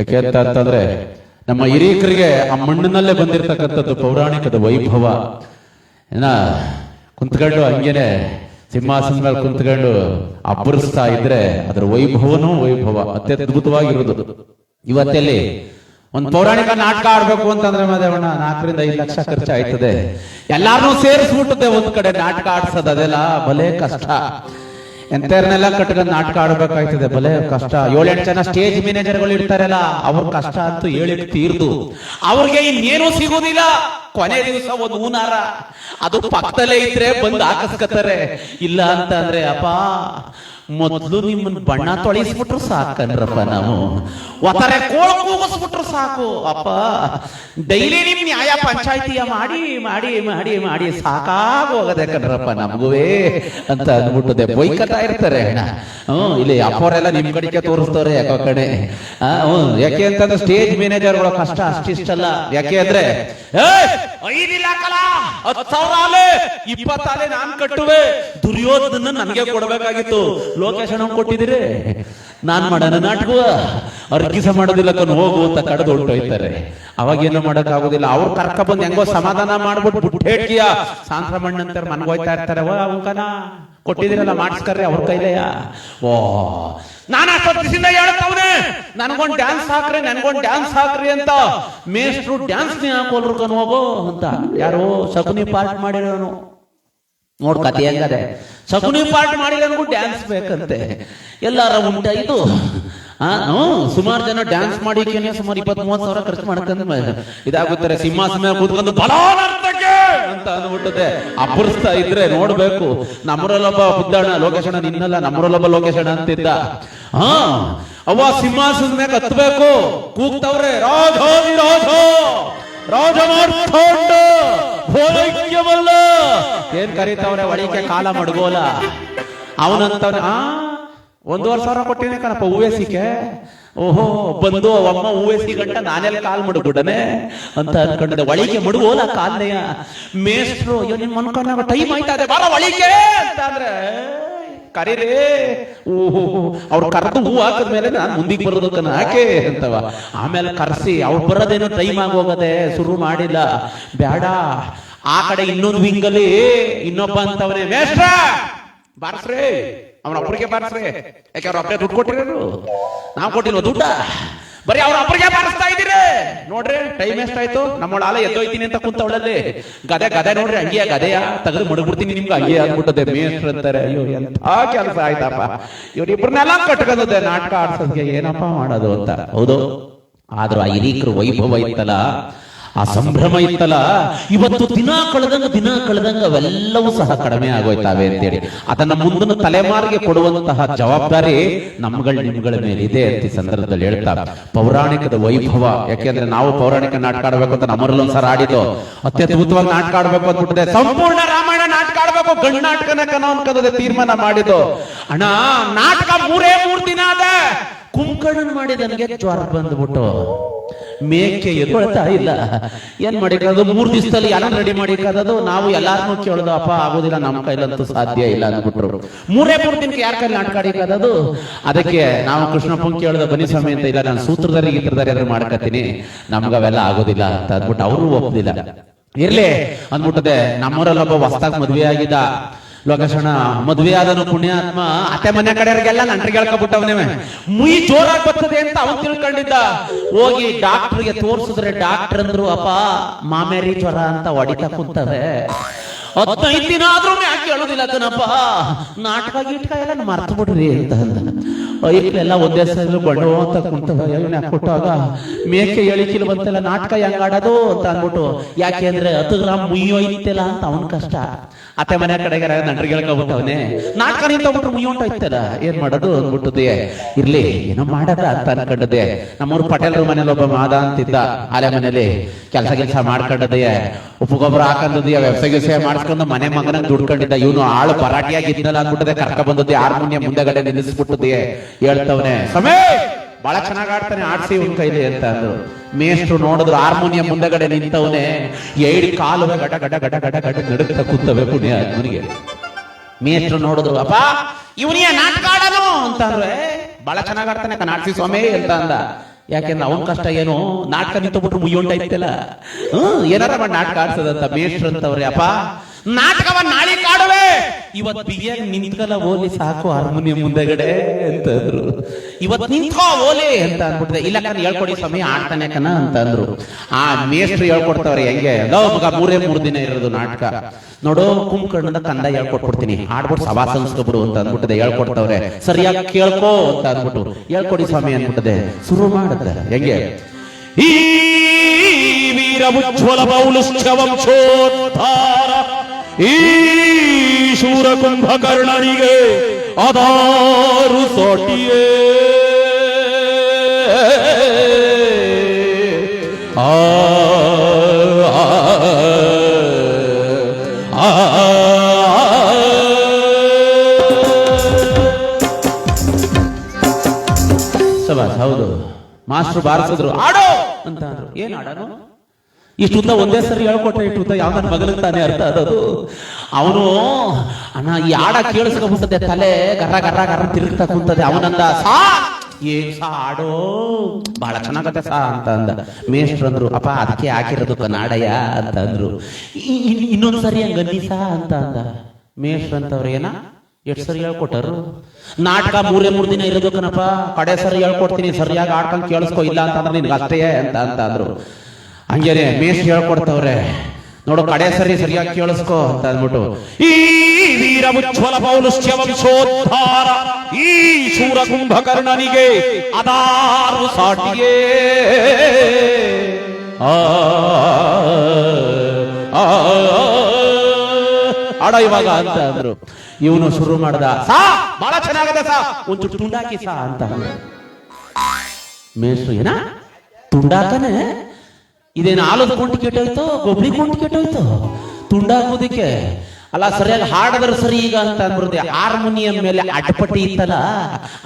ಯಾಕೆ ಅಂತ ಅಂತಂದ್ರೆ, ನಮ್ಮ ಹಿರೀಕರಿಗೆ ಆ ಮಣ್ಣಿನಲ್ಲೇ ಬಂದಿರತಕ್ಕಂಥದ್ದು ಪೌರಾಣಿಕದ ವೈಭವ. ಏನ, ಕುಂತ್ಕೊಂಡು ಹಂಗೇನೆ ಸಿಂಹಾಸನ ಮೇಲೆ ಕುಂತ್ಕೊಂಡು ಅಬ್ಬರಿಸ್ತಾ ಇದ್ರೆ ಅದರ ವೈಭವನೂ ವೈಭವ, ಅತ್ಯದ್ಭುತವಾಗಿರುವುದು. ಇವತ್ತಲ್ಲಿ ಒಂದು ಪೌರಾಣಿಕ ನಾಟಕ ಆಡ್ಬೇಕು ಅಂತಂದ್ರೆ ಮಾದೇವಣ್ಣ ನಾಲ್ಕರಿಂದ ಐದು ಲಕ್ಷ ಖರ್ಚು ಆಯ್ತದೆ ಎಲ್ಲಾರನ್ನೂ ಸೇರಿಸ್ಬಿಟ್ಟದೆ ಒಂದ್ ಕಡೆ ನಾಟಕ ಆಡ್ಸೋದು, ಅದೆಲ್ಲ ಭಲೇ ಕಷ್ಟ. ಎಂತರ್ನೆಲ್ಲ ಕಟ್ಕೊಂಡು ನಾಟಕ ಆಡ್ಬೇಕಾಯ್ತದೆ ಬಲೇ, ಕಷ್ಟ. ಏಳೆಂಟು ಜನ ಸ್ಟೇಜ್ ಮ್ಯಾನೇಜರ್ಗಳು ಇರ್ತಾರಲ್ಲ, ಅವ್ರ ಕಷ್ಟ ಅಂತೂ ಹೇಳಿಟ್ಟು ತೀರ್ದು. ಅವ್ರಿಗೆ ಇನ್ನೇನು ಸಿಗುದಿಲ್ಲ. ಕೊನೆ ದಿವಸ ಒಂದು ಹೂನಾರ. ಅದು ಪಕ್ಕದಲ್ಲೇ ಇದ್ರೆ ಬಂದು ಹಾಕಸ್ಕತಾರೆ ಇಲ್ಲ ಅಂತ ಅಂದ್ರೆ, ಅಪ್ಪ ಮೊದ್ಲು ನಿಮ್ಮನ್ನ ಬಣ್ಣ ತೊಳಿಸ್ಬಿಟ್ರು ಸಾಕನ್ರಪ್ಪ ನಾವು. ಒತ್ತಾರೆ ಕೋಳ ಕೂಗಿಸ್ಬಿಟ್ರು ಸಾಕು. ಅಪ್ಪ ಡೈಲಿ ನಿಮ್ ನ್ಯಾಯ ಪಂಚಾಯತಿಯ ಮಾಡಿ ಮಾಡಿ ಮಾಡಿ ಮಾಡಿ ಸಾಕಾಗಿ ಹೋಗದೆ ಕಣ್ರಪ್ಪ ನಮಗೂ ಅಂತ ಅಂದ್ಬಿಟ್ಟದೆ. ಬೈಕತಾ ಇರ್ತಾರೆ ಅಣ್ಣ. ಹ್ಮ್ ಇಲ್ಲಿ ಅಪ್ಪವರೆಲ್ಲ ನಿಮ್ ಕಡೆಗೆ ತೋರಿಸ್ತಾರೆ ಯಾಕೋ ಕಡೆ ಯಾಕೆ ಅಂತಂದ್ರೆ ಸ್ಟೇಜ್ ಮ್ಯಾನೇಜರ್ಗಳ ಕಷ್ಟ ಅಷ್ಟಿಷ್ಟಲ್ಲ. ಯಾಕೆ ಅಂದ್ರೆ ಹತ್ತು ಸಾವಿರ ಆಲೆ ಇಪ್ಪತ್ತಾಲೆ ನಾನ್ ಕಟ್ಟುವೆ. ದುರ್ಯೋಧನ ನನಗೆ ಕೊಡ್ಬೇಕಾಗಿತ್ತು. ಲೋಕೇಶ್ ಅಣ್ಣ ಕೊಟ್ಟಿದ್ದೀರಿ? ನಾನ್ ಮಾಡೋಣ ನಾಟಕ ಕೆಲಸ ಮಾಡೋದಿಲ್ಲ ಕಣ್, ಹೋಗು ಅಂತ ಕಡ್ದು ಹೊರಟೋಯ್ತಾರೆ ಅವಾಗ ಏನು ಮಾಡಕ್ ಆಗೋದಿಲ್ಲ ಅವ್ರು ಕರ್ಕ ಬಂದ್ ಹೆಂಗೋ ಸಮಾಧಾನ ಮಾಡ್ಬಿಟ್ಟು ಹೇಳ್ತೀಯ ಸಾಂಕ್ರಮಣ್ಣ ಅಂತಾರೆ ಮನ್ಗೋಯ್ತಾ ಇರ್ತಾರೆ. ಓ ಅವಕನ ಕೊಟ್ಟಿದಿರಲ್ಲ ಮಾಡಿಸ್ಕರ್ರಿ ಅವ್ರ ಕೈಲೆಯ. ಓ, ನಾನು ಅಷ್ಟೊತ್ತು ದಿವಸದಿಂದ ಹೇಳ್ತಾವ್ನೆ ನನ್ಗೊಂದ್ ಡ್ಯಾನ್ಸ್ ಹಾಕ್ರಿ, ನನ್ಗೊಂದ್ ಡ್ಯಾನ್ಸ್ ಹಾಕ್ರಿ ಅಂತ. ಮೇಷ್ಟ್ರು ಡ್ಯಾನ್ಸ್ ನೀ ಹಾಕೋಲ್ರು ಕಣ್ ಹೋಗೋ ಅಂತ. ಯಾರೋ ಸಗುನಿ ಪಾರ್ಟ್ ಮಾಡಿರೋನು. ನೋಡ್ ಕತೆ ಹೆಂಗದೆ. ಶಕುನಿ ಪಾಠ ಮಾಡಿಲ್ಲ ನಮಗೂ ಡ್ಯಾನ್ಸ್ ಬೇಕಂತೆ. ಎಲ್ಲಾರ ಉಂಟ ಇದು. ಸುಮಾರು ಜನ ಡ್ಯಾನ್ಸ್ ಮಾಡಿ ಸುಮಾರು ಇಪ್ಪತ್ತ್ ಮೂವತ್ ಸಾವಿರ ಖರ್ಚು ಮಾಡ್ಕೊಂಡ್ ಇದಾಗುತ್ತಾರೆ ಸಿಂಹಾಸನ ಕೂತ್ಕೊಂಡು ಅಂತ ಅನ್ಬಿಟ್ಟದೆ. ಅಬ್ಬರಿಸ್ತಾ ಇದ್ರೆ ನೋಡ್ಬೇಕು. ನಮ್ಮರಲ್ಲೊಬ್ಬ ಬುದ್ಧಣ್ಣ, ಲೋಕೇಶಣ್ಣ, ನಿನ್ನಲ್ಲ, ನಮ್ಮರಲ್ಲೊಬ್ಬ ಲೋಕೇಶಣ್ಣ ಅಂತಿದ್ದ. ಹ, ಅವ್ವ ಸಿಂಹಾಸನ ಮೇಲೆ ಹತ್ಬೇಕು. ಕೂಗ್ತವ್ರೆ ರಾಜೋ ರಾಜೋ ರಾಜ ಮಾಡ್ಕೊಂಡು ಭೋಲೈಕ್ಯವಲ್ಲ ಏನ್ ಕರೀತಾವ್ರೆ ಒಳಿಕೆ ಕಾಲ ಮಡ್ಗೋಲ? ಅವನಂತ ಆ, ಒಂದೂವರೆ ಸಾವಿರ ಕೊಟ್ಟಿನಿ ಕಣಪ್ಪ ಹೂವೇಸಿಕೆ. ಓಹೋ, ಬಂದು ಅವಮ್ಮ ಹೂವೇಸಿ ಗಂಟ ನಾನೆಲ್ಲ ಕಾಲ್ ಮಡ್ಬಿಡನೆ ಅಂತ ಅನ್ಕೊಂಡಿದ್ದೆ ಒಳಿಗೆ ಮಡುಗೋಲ ಕಾಲ್ನೆಯ. ಮೇಸ್ಟ್ರು ಅಯ್ಯೋ ನಿನ್ ಅನ್ಕೊಂಡಾಗ ಟೈಮ್ ಆಯ್ತಾ ಇದೆ ಬಾರ ಒಳಿಗೆ. ಅಂತ ಕರೀರಿ. ಓಹೋ, ಅವ್ರು ಕರೆದು ಹೂ ಹಾಕಿದ್ಮೇಲೆ ನಾನು ಮುಂದಿಗೆ ಬರೋದಕ್ಕೆ ಹಾಕೆ ಅಂತವ. ಆಮೇಲೆ ಕರೆಸಿ, ಅವ್ರು ಬರೋದೇನೋ ಟೈಮ್ ಆಗೋಗದೆ ಶುರು ಮಾಡಿಲ್ಲ. ಬೇಡ ಆ ಕಡೆ ಇನ್ನೊಂದು ವಿಂಗಲ್ಲಿ ಇನ್ನೊಬ್ಬ ಅಂತವನೇ, ಮೇಷ್ಟ್ರ, ಬಾರಸ್ರಿ, ಅವನ ಅಪ್ಪರಿಗೆ ಬಾರಸ್ರಿ. ಯಾಕೆ ಅವ್ರ ಒಬ್ಬರೇ ದುಡ್ಡು ಕೊಟ್ಟಿರೋರು ನಾವು ಕೊಟ್ಟಿಲ್ವ ದುಡ್ಡ? ಬರೀ ಅವ್ರ ಅಪ್ಪರಿಗೆ ಬಾರಿಸ್ತಾ ಇದ್ದೀರಿ. ನೋಡ್ರಿ, ಟೈಮ್ ಎಷ್ಟಾಯ್ತು? ನಮ್ಮೊಳ ಆಲ ಎದ್ದೋಯ್ತೀನಿ ಅಂತ ಕುಂತವಳಲ್ಲಿ. ಗದೆ ಗದೆ ನೋಡ್ರಿ ಅಂಗಿಯ ಗದೆಯ? ತೆಗೆದು ಮುಡಗುಡ್ತೀನಿ ನಿಮ್ಗೆ ಹಂಗೆ ಆಗ್ಬಿಟ್ಟದೆ ಮೇಷ್ಟ್ರ ಅಂತಾರೆ. ಅಯ್ಯೋ ಎಂತ ಕೆಲಸ ಆಯ್ತಪ್ಪ. ಇವ್ರಿಬ್ರನ್ನೆಲ್ಲ ಕಟ್ಕೊಂಡದೆ ನಾಟಕ ಆಡ್ಸೋದ್ಗೆ ಏನಪ್ಪ ಮಾಡೋದು ಅಂತ. ಹೌದು. ಆದ್ರೂ ಆ ಹಿರೀಕರು ವೈಭವ ಇತ್ತಲ್ಲ ಆ ಸಂಭ್ರಮ ಇತ್ತಲ್ಲ, ಇವತ್ತು ದಿನ ಕಳೆದಂಗ ದಿನ ಕಳೆದಂಗ ಅವೆಲ್ಲವೂ ಸಹ ಕಡಿಮೆ ಆಗೋಯ್ತಾವೆ ಅಂತೇಳಿ. ಅದನ್ನ ಮುಂದಿನ ತಲೆಮಾರಿಗೆ ಕೊಡುವಂತಹ ಜವಾಬ್ದಾರಿ ನಮ್ಗಳ ನಿಮ್ಗಳ ಮೇಲೆ ಇದೆ ಅಂತ ಈ ಸಂದರ್ಭದಲ್ಲಿ ಹೇಳ್ತಾ. ಪೌರಾಣಿಕದ ವೈಭವ, ಯಾಕೆಂದ್ರೆ ನಾವು ಪೌರಾಣಿಕ ನಾಟಕ ಆಡಬೇಕು ಅಂತ ನಮ್ಮರಲ್ಲಿ ಒಂದ್ಸಲ ಆಡಿದ್ದು. ಅತ್ಯದ್ಭುತವಾಗಿ ನಾಟಕ ಆಡ್ಬೇಕು ಅಂದ್ಬಿಟ್ಟಿದೆ ಸಂಪೂರ್ಣ ರಾಮಾಯಣ ನಾಟಕ ಆಡ್ಬೇಕು ಗಂಡು ನಾಟಕನ ಅಂತ ಅನ್ಕೋದೇ ತೀರ್ಮಾನ ಮಾಡಿದ್ದು. ಅಣ್ಣ, ನಾಟಕ ಮೂರೇ ಮೂರ್ ದಿನ ಅದ. ಕುಂಕಣನ್ ಮಾಡಿ ನನಗೆ ಜ್ವರ ಬಂದ್ಬಿಟ್ಟು. ಮೇಕೆ ಎದ್ಕೊಳ್ತಾ ಇಲ್ಲ. ಏನ್ ಮಾಡಿಕೊಳ್ಳೋದು? ಮೂರ್ ದಿವಸದಲ್ಲಿ ಯಾರನ್ನ ರೆಡಿ ಮಾಡಿಕೊಳ್ಳೋದು? ನಾವು ಎಲ್ಲಾರನ್ನೂ ಕೇಳೋದು, ಅಪ್ಪ, ಆಗೋದಿಲ್ಲ, ನಮ್ಮ ಕೈಲಂತೂ ಸಾಧ್ಯ ಇಲ್ಲ ಅಂದ್ಬಿಟ್ರು. ಮೂರೇ ಮೂರ್ ದಿನಕ್ಕೆ ಯಾರ ಕೈಲಿ ನಾಟಕ ಆಡಿರೋದು ಅದಕ್ಕೆ ನಾವು ಕೃಷ್ಣಪ್ಪ ಕೇಳೋದು ಬನಿ ಸ್ವಾಮಿ ಅಂತ ಇಲ್ಲ, ನಾನು ಸೂತ್ರಧಾರಿ ಗೀತ್ರಧಾರಿ ಮಾಡ್ಕತ್ತೀನಿ ನಮ್ಗ ಅವೆಲ್ಲ ಆಗೋದಿಲ್ಲ ಅಂತ ಅಂದ್ಬಿಟ್ಟು ಅವರು ಒಪ್ಪಲಿಲ್ಲ ಇರ್ಲಿ, ಅಂದ್ಬಿಟ್ಟದೆ, ನಮ್ಮೂರಲ್ಲೊಬ್ಬ ಹೊಸ್ತಾಗ ಮದ್ವೆ ಆಗಿದ್ದ. ಲೋಕೇಶಣ್ಣ ಮದುವೆ ಆದನು ಪುಣ್ಯಾತ್ಮ. ಅತ್ತೆ ಮನೆ ಕಡೆಯವರಿಗೆಲ್ಲ ನಂಟ್ರಿಗೆ ಹೇಳ್ಕೊಬಿಟ್ಟವನೇ ಮುಯಿ ಜೋರಾಗಿ ಬರ್ತದೆ ಅಂತ ಅವನು ತಿಳ್ಕೊಂಡಿದ್ದ. ಹೋಗಿ ಡಾಕ್ಟರ್ಗೆ ತೋರಿಸಿದ್ರೆ ಡಾಕ್ಟರ್ ಅಂದ್ರು, ಅಪ್ಪ, ಮಾಮೇರಿ ಜ್ವರ ಅಂತ ಹೊಡಿತಾ ಕುಂತವೆ. ಹದಿನೈದು ದಿನ ಆದ್ರೂ ಯಾಕೆ ಹೇಳೋದಿಲ್ಲ ಕಣಪ್ಪ. ನಾಟಕ ಗೀಟಕ ಎಲ್ಲ ಮರ್ತು ಬಿಡ್ರಿ ಅಂತ ಐಕ್ಲೆಲ್ಲ ಒಂದೇ ಸಲ ಬಣ್ಣ ಅಂತ ಕುಂತವ. ಕೊಟ್ಟಾಗ ಮೇಕೆ ಎಳಿಕಿಲ್ ಬಂತಲ್ಲ ನಾಟಕ ಹೆಂಗ್ ಆಡೋದು ಅಂತ ಅಂದ್ಬಿಟ್ಟು, ಯಾಕೆ ಅಂದ್ರೆ ಹತ್ತು ಗ್ರಾಮ್ ಮುಯ್ಯೋಯ್ತಿಲ್ಲ ಅಂತ ಅವನ್ ಕಷ್ಟ. ಅತ್ತೆ ಮನೆ ಕಡೆಗೆ ನಂಟ್ರಿಗೆ ಹೇಳ್ಕೊಬಿಟ್ಟವನೆ ತಗೊಂಡ್ರೆ ನಿಂತೋಗ್ಬಿಟ್ರು ಉಂಟಾಯ್ತದ ಏನ್ ಮಾಡೋದು ಅಂದ್ಬಿಟ್ಟದೆ ಇರ್ಲಿ, ಏನೋ ಮಾಡದ ಅಂತ ಅನ್ಕೊಂಡದೆ ನಮ್ಮೂರು ಪಟೇಲ್ರ ಮನೇಲಿ ಒಬ್ಬ ಮಾದ ಅಂತಿದ್ದ, ಆಲೆ ಮನೇಲಿ ಕೆಲಸ ಕೆಲಸ ಮಾಡ್ಕೊಂಡದೆ ಉಪ್ಪು ಗೊಬ್ಬರ ಹಾಕೊಂಡದೆಯ ವ್ಯವಸಾಯ ಮಾಡಿಸ್ಕೊಂಡು ಮನೆ ಮಗನ ದುಡ್ಕೊಂಡಿದ್ದ. ಇವನು ಆಳು ಪರಾಟಿಯಾಗಿದ್ನಲ್ಲ ಅಂದ್ಬಿಟ್ಟದೆ ಕರ್ಕ ಬಂದದ್ದೆ, ಹಾರ್ಮೋನಿಯಂ ಮುಂದೆಗಡೆ ನಿಲ್ಲಿಸ್ಬಿಟ್ಟದೆ ಹೇಳ್ತವನೆ. ಸಮೇ! ಬಹಳ ಚೆನ್ನಾಗಿ ಆಡ್ತಾನೆ ಆಡ್ಸಿ ಇವನ್ ಕೈಲಿ ಅಂತ ಅಂದ್ರು. ಮೇಷ್ಟ್ರು ನೋಡಿದ್ರು ಹಾರ್ಮೋನಿಯಂ ಮುಂದಗಡೆ ನಿಂತವನೇ ಏಳು ಕಾಲುವೆ ಗಡ ಗಡ ಗಡ ಗಡ ಗಡ ನಡುಕ್ತ ಕೂತವೆ ಪುಣ್ಯ ಅವನಿಗೆ ಮೇಷ್ಟ್ರು ನೋಡಿದ್ರು ಅಪ್ಪ ಇವನಿಯ ನಾಟಕ ಆಡನು ಅಂತ ಅಂದ್ರೆ. ಬಹಳ ಚೆನ್ನಾಗಿ ಆಡ್ತಾನೆ ಕಣ ಸ್ವಾಮಿ ಅಂತ ಅಂದ. ಯಾಕೆಂದ್ರೆ ಅವನ ಕಷ್ಟ ಏನು? ನಾಟಕ ನಿಂತುಬಿಟ್ರು ಮುಯ್ಯೊಂಟ ಇತ್ತಲ್ಲ. ಹ್ಮ್ ಏನಾರ ನಾಟಕ ಆಡ್ಸದಂತ ಮೇಷ್ಟ್ರು ಅಂತವ್ರೆ ಅಪ್ಪ ನಾಟಕವ ನಾಳೆ ಕಾಡುವೆ. ಇವತ್ ಬಿಗಿಯಾಗಿ ನಿಂತ್ಕಲ್ಲ ಓಲಿ, ಸಾಕು ಹಾರ್ಮೋನಿಯಂ ಮುಂದೆಗಡೆ ಅಂತಂದ್ರು. ಇವತ್ ನಿಂತ್ಕೋ ಓಲಿ ಅಂತ ಅಂದ್ಬಿಟ್ಟಿದೆ. ಇಲ್ಲ ಕಣ, ಹೇಳ್ಕೊಡಿ ಸ್ವಾಮಿ ಆಡ್ತಾನೆ ಕಣ ಅಂತ ಅಂದ್ರು ಆ ಮೇಸ್ಟ್ರು ಹೇಳ್ಕೊಡ್ತಾವ್ರೆ, ಹೆಂಗೆ? ಲೋ ಮಗ, ಮೂರೇ ಮೂರು ದಿನ ಇರೋದು ನಾಟಕ. ನೋಡು ಕುಂಕರ್ಣದ ಕಂದ ಹೇಳ್ಕೊಟ್ಬಿಡ್ತೀನಿ. ಆಡ್ಬಿಟ್ಟು ಸಭಾ ಸಂಸ್ಕೊಬಿಡು ಅಂತ ಅಂದ್ಬಿಟ್ಟಿದೆ ಹೇಳ್ಕೊಡ್ತಾವ್ರೆ. ಸರಿಯಾಗಿ ಕೇಳ್ಕೋ ಅಂತ ಅಂದ್ಬಿಟ್ಟು. ಹೇಳ್ಕೊಡಿ ಸ್ವಾಮಿ ಅಂದ್ಬಿಟ್ಟಿದೆ. ಶುರು ಮಾಡುತ್ತೆ ಹೆಂಗೆ? ಈ ವೀರ ಉಜ್ವಲ ಬೌಲು ಈ ಶೂರ ಕುಂಭಕರ್ಣರಿಗೆ ಅದಾರು ಸೋಟಿಯೇ ಆ ಸಬಾಸ್ ಹೌದು ಮಾಸ್ಟರ್ ಬಾರಿಸಿದ್ರು ಆಡೋ ಅಂತ ಏನ್ ಆಡೋನು ಇಷ್ಟು ಉದ್ದ ಒಂದೇ ಸರಿ ಹೇಳ್ಕೊಟ್ರೆ ಇಷ್ಟು ಉದ್ದ ಯಾವ ನನ್ನ ಮಗನಿಗೆ ತಾನೇ ಅರ್ಥ ಅದು ಅವನು, ಅಣ್ಣ, ಈ ಆಡ ಕೇಳಿಸ್ಕೊಂಡ್ಬಿಟ್ಟದೆ ತಲೆ ಗರ್ರ ಗರ್ರ ಗರ್ರ ತಿರುಗ್ತಾ ಕುಂತದೆ. ಅವನಂದ, ಸಾ! ಏನ್ ಸಾ ಆಡೋ ಬಹಳ ಚೆನ್ನಾಗತ್ತೆ ಸಾ, ಅಂತ ಅಂದ. ಮೇಷ್ಟ್ರು ಅಂದ್ರು, ಅಪ್ಪ, ಅದಕ್ಕೆ ಹಾಕಿರೋದು ಕನ್ನಡಯ ಅಂತ ಅಂದ್ರು. ಇನ್ನೊಂದು ಸರಿ ಇನ್ನೊಂದ್ ಸರಿ ಹಂಗನ್ನಿ ಸಾ, ಅಂತ ಅಂದ. ಮೇಷ್ಟ್ರು ಅಂತವ್ರು, ಏನ? ಎಷ್ಟು ಸರಿ ಹೇಳ್ಕೊಟ್ಟರು? ನಾಟಕ ಮೂರೇ ಮೂರು ದಿನ ಇರೋದು ಕಣಪ್ಪ. ಕಡೆ ಸರಿ ಹೇಳ್ಕೊಡ್ತೀನಿ. ಸರಿಯಾಗಿ ಆಡ್ಕೊಂಡು ಕೇಳಿಸ್ಕೊ, ಇಲ್ಲ ಅಂತಂದ್ರೆ ನಿನ್ಗೆ ಅಷ್ಟೇ ಅಂತ ಅಂತ ಅಂದ್ರು. ಹಂಗೇನೆ ಮೇಷ್ ಹೇಳ್ಕೊಡ್ತವ್ರೆ ನೋಡು ಕಡೆ ಸರಿ ಸರಿಯಾಗಿ ಕೇಳಿಸ್ಕೋ ಅಂತ ಅಂದ್ಬಿಟ್ಟು ಈ ವೀರ ಉಜ್ವಲ ಪೌಲುಶ್ಚ ವಂಶೋದ್ಧಾರ ಈ ಶೂರ ಕುಂಭಕರ್ಣನಿಗೆ ಅದಾರು ಸಾಟಿಯೇ ಆಡ ಇವಾಗ ಅಂತ ಅಂದ್ರು ಇವನು ಶುರು ಮಾಡ್ದ ಸಾ ಬಹಳ ಚೆನ್ನಾಗದ ಸಾ ಒಂದು ತುಂಡಾಕಿ ಸಾ ಅಂತ ಅಂದ. ಮೇಷ್ಟ್ರು ಏನ ತುಂಡಾಕನೆ ಇದೇನು ಆಲದ ಕುಂಟು ಕೆಟ್ಟೋಯ್ತು? ಗೊಬ್ಬರಿ ಕುಂಟು ಕೆಟ್ಟೋಯ್ತು? ತುಂಡಾಗೋದಿಕ್ಕೆ ಅಲ್ಲ, ಸರಿಯಾಗಿ ಹಾಡದ್ರ ಸರಿ ಈಗ ಅಂತ ಅಂದ್ಬಿಡ್ದೆ ಹಾರ್ಮೋನಿಯಂ ಮೇಲೆ ಅಡ್ಪಟ್ಟಿ ಇತ್ತಲ್ಲ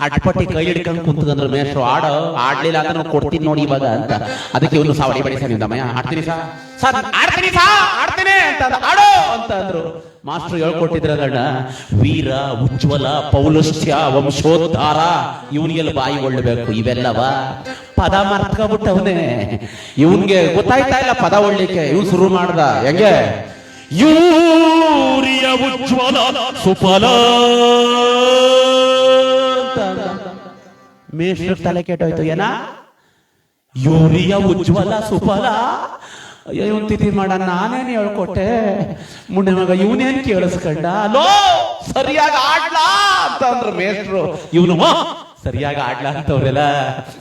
ಅಡ್ಪಟ್ಟಿ ಕೈ ಹಿಡ್ಕೊಂಡು ಕುಂತದಂದ್ರೆ ಮೇಷ್ಟ್ರು ಆಡೋ ಆಡ್ಲಿಲ್ಲ ಅಂತ ನಾವು ಕೊಡ್ತೀನಿ ನೋಡಿ ಇವಾಗ ಅಂತ. ಅದಕ್ಕೆ ಇವನು ಸಾವಡಿ ಬಡಿ ಸರ್ ಆಡ್ತೀನಿ ಸಾ. ಸರ್ ಆಡ್ತೀನಿ ಸಾ ಆಡ್ತೀನಿ ಅಂತ ಆಡೋ ಅಂತ ಅಂದ್ರು. ಮಾಸ್ಟರ್ ಹೇಳ್ಕೊಟ್ಟಿದ್ರಣ್ಣ ವೀರ, ಉಜ್ವಲ, ಪೌಲುಷ್ಯ, ವಂಶೋದ್ಧಾರ, ಇವನಿಗೆಲ್ಲ ಬಾಯಿ ಒಳ್ಳಬೇಕು, ಇವೆಲ್ಲವ ಪದ ಮರ್ತ್ಕೊಬಿಟ್ಟವನೇ ಇವನ್ಗೆ ಗೊತ್ತಾಯ್ತಾ ಇಲ್ಲ ಪದ ಒಳ್ಳಿಕ್ಕೆ ಇವ್ ಶುರು ಮಾಡ್ದ, ಹೆಂಗೆ? ಯೂರಿಯ ಉಜ್ವಲ ಸುಫಲ ಮೇಷ್ಟ್ರ ತಲೆ ಕೆಟ್ಟೋಯ್ತು, ಏನ? ಯೂರಿಯ ಉಜ್ವಲ ಸುಫಲ. ಅಯ್ಯೋ, ಇವನ್ ತಿಥಿ ಮಾಡ, ನಾನೇನ್ ಹೇಳ್ಕೊಟ್ಟೆ? ಮುಂದೆ ಮಗ ಇವನೇನ್ ಕೇಳಿಸ್ಕೊಂಡ? ಅಲೋ ಸರಿಯಾಗಿ ಆಡ್ಲಾ ಅಂತ ಮೇಷ್ಟ್ರು. ಇವನು ಸರಿಯಾಗಿ ಆಡ್ಲಾ ಅಂತವ್ರೆಲ್ಲ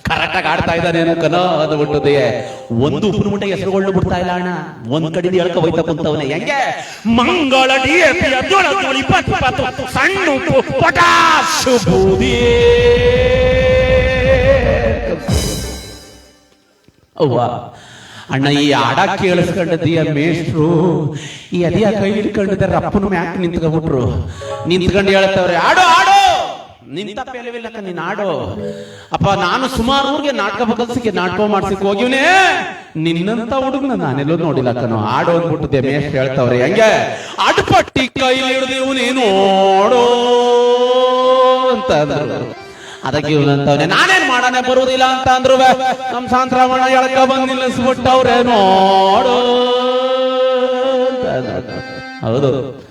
ಕರೆಕ್ಟ್ ಆಗಿ ಆಡ್ತಾ ಇದ್ದಾನೆ ಕನೋ, ಅದು ಬಿಟ್ಟದೆ ಒಂದು ಉಪ್ಪು ಮುಟ್ಟ ಹೆಸರುಗಳು ಬಿಡ್ತಾ ಇಲ್ಲ ಅಣ್ಣ. ಒಂದ್ ಕಡೆಯಿಂದ ಹೇಳ್ಕೊ ಹೋಯ್ತ ಕುಂತವನೆ. ಹೆಂಗೆ? ಮಂಗಳ ಸಣ್ಣ ಉಪ್ಪು ಪಟಾಶ್ ಬೂದಿ. ಅವ್ವ ಅಣ್ಣ, ಈ ಆಡ ಕೇಳಿಸ್ಕೊಂಡಿದ್ದೀಯ ಮೇಷ್ಟ್ರು ಈ ಅದಿಯ ಕೈ ಹಿಡ್ಕೊಂಡಿದ್ದಾರೆ ಅಪ್ಪನ ಮ್ಯಾಕ್ ನಿಂತ್ಕೊಂಡ್ಬಿಟ್ರು. ನಿಂತ್ಕೊಂಡು ಹೇಳ್ತಾವ್ರೆ, ಆಡೋ ಆಡೋ! ನಿಂತ ಪೇಲವಿಲ್ಲಕ್ಕ, ನೀನ್ ಆಡೋ. ಅಪ್ಪ, ನಾನು ಸುಮಾರು ಊರಿಗೆ ನಾಟಕ ಬಗಲ್ಸಿಗೆ ನಾಟಕ ಮಾಡ್ಸಿಕ್ ಹೋಗಿವ್ನೆ. ನಿನ್ನಂತ ಹುಡುಗನ ನಾನೆಲ್ಲೂ ನೋಡಿಲ್ಲ ಕಣೋ ಆಡೋ ಅಂದ್ಬಿಟ್ಟಿದ್ದೆ ಮೇಷ್ಟ್ರು ಹೇಳ್ತಾವ್ರೆ. ಹೆಂಗೆ? ಅಡ್ಪಟ್ಟಿ ಕೈ ಹಿಡಿದೇವು ನೀನು ನೋಡೋ ಅಂತ ಅದಕ್ಕೆ ಇವನಂತವನೇ, ನಾನೇನ್ ಮಾಡನೆ ಬರುವುದಿಲ್ಲ ಅಂತ ಅಂದ್ರು ನಮ್ ಸಾಂತ್ರಾವಣ ಎಳಕ ಬಂದ್ ನಿಲ್ಲಿಸ್ಬಿಟ್ಟವ್ರೆ, ನೋಡು. ಹೌದು.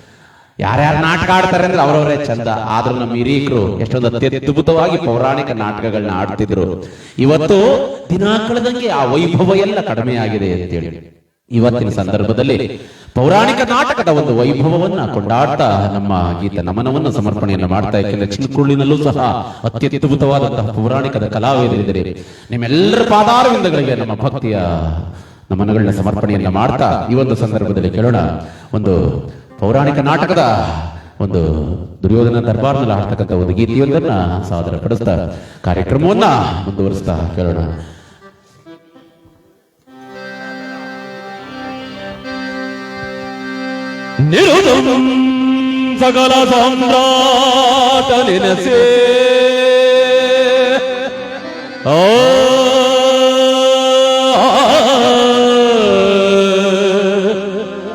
ಯಾರ್ಯಾರು ನಾಟಕ ಆಡ್ತಾರೆ ಅಂದ್ರೆ ಅವರವರೇ ಚಂದ. ಆದ್ರೂ ನಮ್ಮ ಹಿರಿಯರು ಎಷ್ಟೊಂದು ಅತ್ಯದ್ಭುತವಾಗಿ ಪೌರಾಣಿಕ ನಾಟಕಗಳನ್ನ ಆಡ್ತಿದ್ರು. ಇವತ್ತು ದಿನ ಕಳೆದಂಗೆ ಆ ವೈಭವ ಎಲ್ಲ ಕಡಿಮೆ ಆಗಿದೆ ಅಂತೇಳಿ. ಇವತ್ತಿನ ಸಂದರ್ಭದಲ್ಲಿ ಪೌರಾಣಿಕ ನಾಟಕದ ಒಂದು ವೈಭವವನ್ನ ಕೊಂಡಾಡ್ತಾ ನಮ್ಮ ಗೀತ ನಮನವನ್ನ ಸಮರ್ಪಣೆಯನ್ನು ಮಾಡ್ತಾ ಯಾಕೆಂದ್ರೆ ಚಿನ್ಕುಳ್ಳಿನಲ್ಲೂ ಸಹ ಅತ್ಯದ್ಭುತವಾದಂತಹ ಪೌರಾಣಿಕದ ಕಲಾವಿದರಿದ್ದಾರೆ ನಿಮ್ಮೆಲ್ಲರ ಪಾದಾರವಿಂದಗಳಿಗೆ ನಮ್ಮ ಭಕ್ತಿಯ ನಮನಗಳನ್ನ ಸಮರ್ಪಣೆಯನ್ನ ಮಾಡ್ತಾ ಈ ಒಂದು ಸಂದರ್ಭದಲ್ಲಿ ಕೇಳೋಣ. ಒಂದು ಪೌರಾಣಿಕ ನಾಟಕದ ಒಂದು ದುರ್ಯೋಧನ ದರ್ಬಾರ್ನಲ್ಲಿ ಆಡ್ತಕ್ಕಂಥ ಒಂದು ಗೀತೆಯೊಂದನ್ನ ಸಾದರ ಪಡಿಸ್ತಾ ಕಾರ್ಯಕ್ರಮವನ್ನ ಮುಂದುವರಿಸ್ತಾ ಕೇಳೋಣ. ನಿರುದಂ ಸಕಲ ಸಾಮ್ರಾಟ ನೆನಸೆ ಓ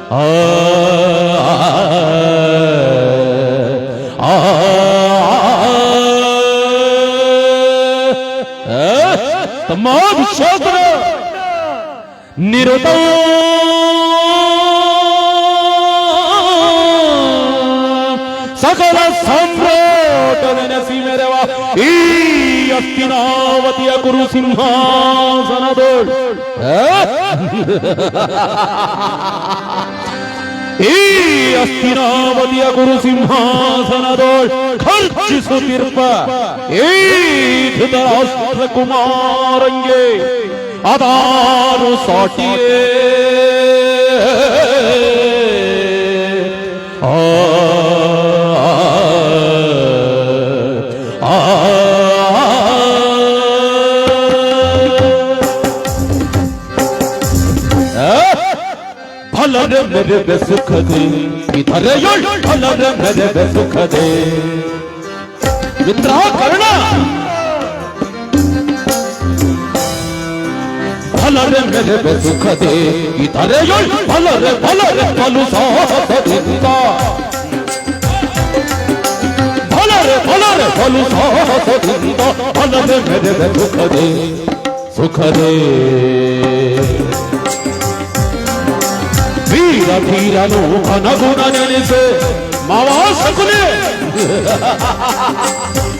ಆ, ಆ, ಆ, സകല സമ്പ്രോട്ടനസിമരവ ഈ അസ്തിനാവതിയ കുരു സിംഹാസനതോൾ ഈ അസ്തിനാവതിയ കുരു സിംഹാസനതോൾ ഖർച്ചിസു തീർപ്പ ഈ ധൃതരാഷ്ട്രകുമാരങ്കെ അതാരു സാട്ടിയേ रे मेरे पे सुख दे इधर ढल रे मेरे पे सुख दे विद्रोह करना भल रे मेरे पे सुख दे इधर भल रे भल रे पलू सौता भल रे भल रे पलू सौता भल रे मेरे पे వీర ధీరను అనగుణ నెలిసే మావా సకులే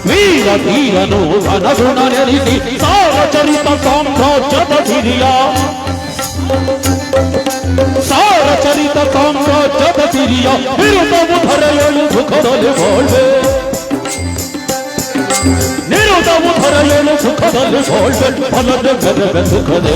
వీర ధీరను అనగుణ నెలిసి సారచరిత సామ్రాజ్యత ధిరియా సారచరిత సామ్రాజ్యత ధిరియా నిరుతము ధరయలు సుఖదలి బోల్వే నిరుతము ధరయలు సుఖదలి బోల్వే ఫలద గదవ సుఖదే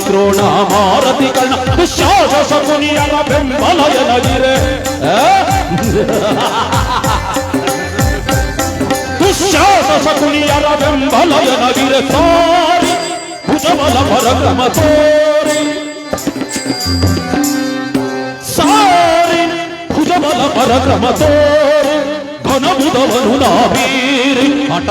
ದ್ರೋಣ ಮಾರತಿ ಕರ್ಣ ದುಶ್ಯಾಸ ಶಕುನಿಯನ ಬೆಂಬಲಯ ನಗಿರೆ ದುಶ್ಯಾಸ ಶಕುನಿಯರ ಬೆಂಬಲಯ ನಗಿರೆ ಸಾರಿ ಭುಜಬಲ ಪರಕ್ರಮ ತೋರಿ ಸಾರಿ ಭುಜಬಲ ಪರಕ್ರಮ ತೋರಿ ಘನಬುಧವನು ನಾವೀರಿ ಹಠ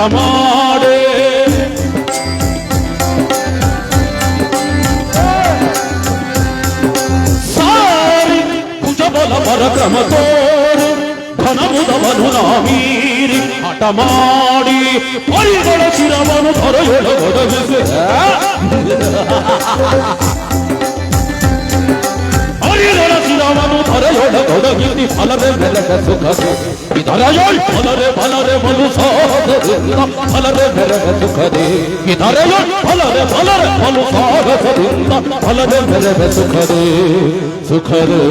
ಭುಜಬಲ ಪರಕ್ರಮ ತೋರಿ ಘನಬುಧವನು ನಾವೀರಿ ಹಠ ಮಾಡಿ ಪರಿಗಳ ಶಿರವನು ಹೊರಯೊಳಗೊಡಗಿಸಿ ಹರಿಯರ ಶಿರವನು ಧರೆಯೊಳಗೊಡಗಿಸಿ ಫಲರೆ ಬೆಳಕ ಸುಖದೆ ಇದರೆಯೊಳ್ ಫಲರೆ ಫಲರೆ ಬಲು ಸಾಹಸದಿಂದ ಫಲರೆ ಬೆಳಕ ಸುಖದೆ ಇದರೆಯೊಳ್ ಫಲರೆ ಫಲರೆ ಬಲು ಸಾಹಸದಿಂದ ಫಲರೆ ಬೆಳಕ ಸುಖದೆ ಸುಖದೇ